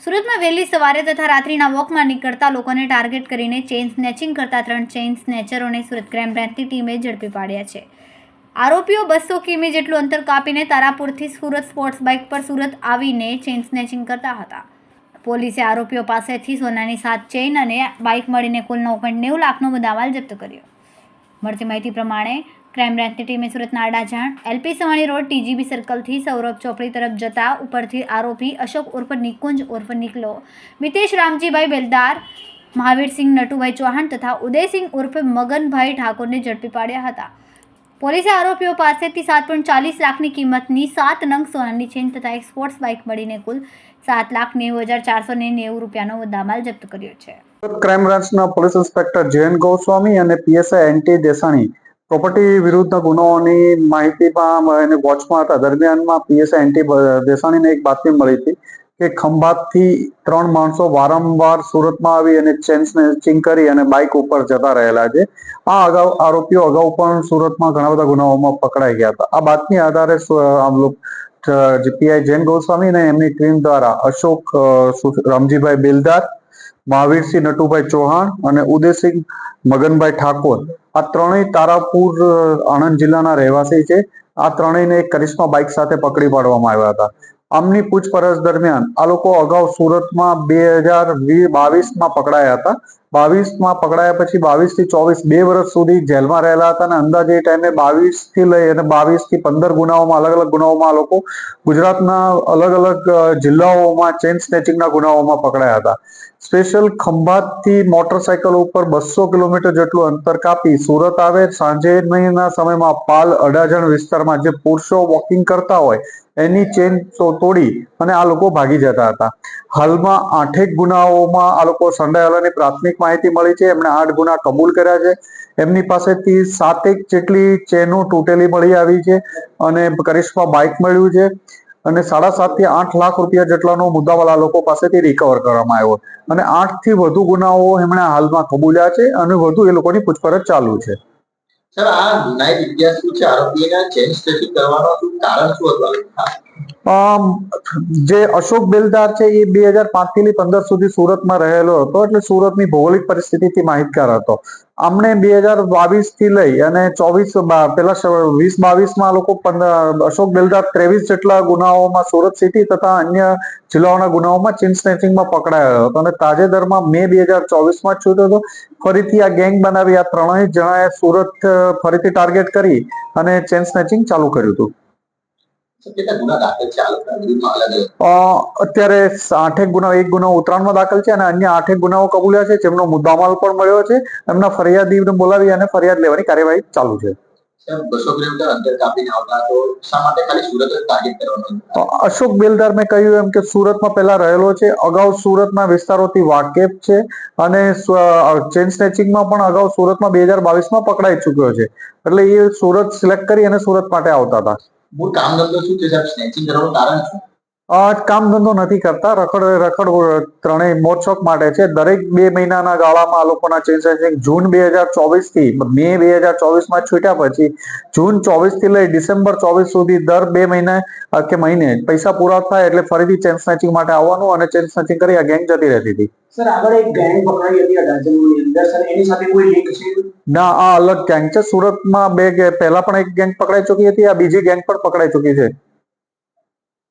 સુરતમાં વહેલી સવારે તથા રાત્રિના વોકમાં નીકળતા લોકોને ટાર્ગેટ કરીને ચેઇન સ્નેચિંગ કરતા ત્રણ ચેઇન સ્નેચરોને સુરત ક્રાઇમ બ્રાન્ચની ટીમે ઝડપી પાડ્યા છે. આરોપીઓ બસો કિમી જેટલું અંતર કાપીને તારાપુરથી સુરત સ્પોર્ટ્સ બાઇક પર સુરત આવીને ચેઇન સ્નેચિંગ કરતા હતા. પોલીસે આરોપીઓ પાસેથી સોનાની સાત ચેઇન અને બાઇક મળીને કુલ નવ પોઈન્ટ નેવું લાખનો મુદ્દામાલ જપ્ત કર્યો. મળતી માહિતી પ્રમાણે ક્રાઇમ બ્રાન્ચની ટીમે સુરતના Adajan, LP Savani road, TGB સર્કલથી Saurabh ચોપડી તરફ જતા ઉપરથી આરોપી અશોક ઉર્ફ નિકુંજ ઉર્ફ નિકલો મિતેશ રામજીભાઈ બેલદાર, મહાવીરસિંહ નટુભાઈ ચૌહાણ તથા ઉદયસિંહ ઉર્ફ મગનભાઈ ઠાકોરને ઝડપી પાડ્યા હતા. પોલીસે આરોપીઓ પાસેથી સાત પોઈન્ટ ચાલીસ લાખની કિંમતની સાત નંગ સોનાની ચેન તથા એક સ્પોર્ટ્સ બાઇક મળીને કુલ સાત લાખ નેવું હજાર ચારસો ને નેવું રૂપિયાનો મુદ્દામાલ જપ્ત કર્યો છે. ક્રાઇમ બ્રાન્ચના પોલીસ ઇન્સ્પેક્ટર જયંત ગોસ્વામી અને પીએસઆઈ એનટી દેસાણી પ્રોપર્ટી વિરુદ્ધના ગુનાઓની માહિતીમાં એને વોચમાં હતા. દરમિયાનમાં પીએસઆઈ એન્ટી દેસાણીને એક બાતમી મળી હતી કે ખંભાતથી ત્રણ માણસો વારંવાર સુરતમાં આવી અને ચેન્સને ચિંગ કરી અને બાઇક ઉપર જતા રહેલા છે. આ અગાઉ, આરોપીઓ અગાઉ પણ સુરતમાં ઘણા બધા ગુનાઓમાં પકડાઈ ગયા હતા. આ બાતમી આધારે આમ પીઆઈ જૈન ગોસ્વામી અને એમની ટીમ દ્વારા અશોક રામજીભાઈ બેલદાર, મહાવીરસિંહ નટુભાઈ ચૌહાણ અને ઉદયસિંહ મગનભાઈ ઠાકોર આ ત્રણેય તારાપુર આણંદ જિલ્લાના રહેવાસી છે. આ ત્રણેયને એક કરિશ્મા બાઇક સાથે પકડી પાડવામાં આવ્યા હતા. આમની પૂછપરછ દરમિયાન આ લોકો અગાઉ સુરતમાં બે હજાર બાવીસમાં પકડાયા હતા. બાવીસમાં પકડાયા પછી બાવીસથી ચોવીસ બે વર્ષ સુધી જેલમાં રહેલા હતા અને અંદાજે એ ટાઈમે બાવીસથી લઈ અને બાવીસથી પંદર ગુનાઓમાં, અલગ અલગ ગુનાઓમાં લોકો ગુજરાતના અલગ અલગ જિલ્લાઓમાં ચેન સ્નેચિંગના ગુનાઓમાં પકડાયા હતા. સ્પેશિયલ ખંભાતથી મોટરસાયકલ ઉપર બસો કિલોમીટર જેટલું અંતર કાપી સુરત આવે સાંજેના સમયમાં પાલ અડાજણ વિસ્તારમાં જે પુરુષો વોકિંગ કરતા હોય, એની ચેન તોડી અને આ લોકો ભાગી જતા હતા. હાલમાં આઠેક ગુનાઓમાં આ લોકો સંડાયેલાની પ્રાથમિક માહિતી મળી છે. એમણે આઠ ગુના કબૂલ કર્યા છે. એમની પાસેથી સાતેક જેટલી ચેનો તૂટેલી મળી આવી છે અને કરિશ્મા બાઇક મળ્યું છે અને સાડા સાતથી આઠ લાખ રૂપિયા જેટલાનો મુદ્દાવાળા લોકો પાસેથી રિકવર કરવામાં આવ્યો. અને આઠથી વધુ ગુનાઓ એમણે હાલમાં કબૂલ્યા છે અને વધુ એ લોકોની પૂછપરછ ચાલુ છે. સર, આ ગુનાહિત ઇતિહાસ શું છે? આરોપીના ચેન્જ કરવાનો શું કારણ શું હતું? જે અશોક બેલદાર છે એ બે હજાર પાંચથી પંદર સુધી સુરતમાં રહેલો હતો, એટલે સુરતની ભૌગોલિક પરિસ્થિતિથી માહિતગાર હતો. આમણે બે હજાર બાવીસથી લઈ અને ચોવીસ પેલા વીસ બાવીસમાં લોકો અશોક બેલદાર ત્રેવીસ જેટલા ગુનાઓમાં સુરત સિટી તથા અન્ય જિલ્લાઓના ગુનાઓમાં ચેન સ્નેચિંગમાં પકડાયો હતો. અને તાજેતરમાં મે બે હજાર ચોવીસમાં છૂટ્યો હતો, ફરીથી આ ગેંગ બનાવી, આ ત્રણેય જણાએ સુરત ફરીથી ટાર્ગેટ કરી અને ચેન સ્નેચિંગ ચાલુ કર્યું હતું. અત્યારે આઠેક ગુના એક ગુનો ઉત્તરાયણમાં દાખલ છે અને અન્ય આઠેક ગુનાઓ કબૂલ્યા છે. જેમનો મુદ્દામાલ પણ મળ્યો છે. એમના ફરિયાદીને બોલાવી અને ફરિયાદ લેવાની કાર્યવાહી ચાલુ છે. અશોક બેલદાર મેં કહ્યું એમ કે સુરતમાં પહેલા રહેલો છે. અગાઉ સુરતના વિસ્તારોથી વાકેફ છે અને ચેન સ્નેચિંગમાં પણ અગાઉ સુરતમાં બે હજાર બાવીસમાં પકડાઈ ચુક્યો છે. એટલે એ સુરત સિલેક્ટ કરી અને સુરત માટે આવતા હતા. મૂળ કામ ધંધો શું છે સાહેબ? સ્નેચિંગ કરવાનું કારણ શું? કામ ધંધો નથી કરતા. રખડ રખડ ત્રણેય મોરચોક માટે છે. દરેક બે મહિનાના ગાળામાં આ લોકોના ચેન્જ ચેન્જિંગ જૂન બે હજાર ચોવીસથી મે બે હજાર ચોવીસમાં છૂટ્યા પછી જૂન ચોવીસથી લઈ ડિસેમ્બર ચોવીસ સુધી દર બે મહિને કે મહિને પૈસા પૂરા થાય એટલે ફરીથી ચેન સ્નેચિંગ માટે આવવાનું અને ચેન સ્નેચિંગ કરી આ ગેંગ જતી રહેતી હતી. સર આગળ એક ગેંગ પકડાઈ હતી અડાજણની અંદર. સર એની સાથે કોઈ લિંક છે? ના આ અલગ ગેંગ છે. સુરતમાં બે પહેલા પણ એક ગેંગ પકડાઈ ચૂકી હતી આ બીજી ગેંગ પણ પકડાઈ ચૂકી છે.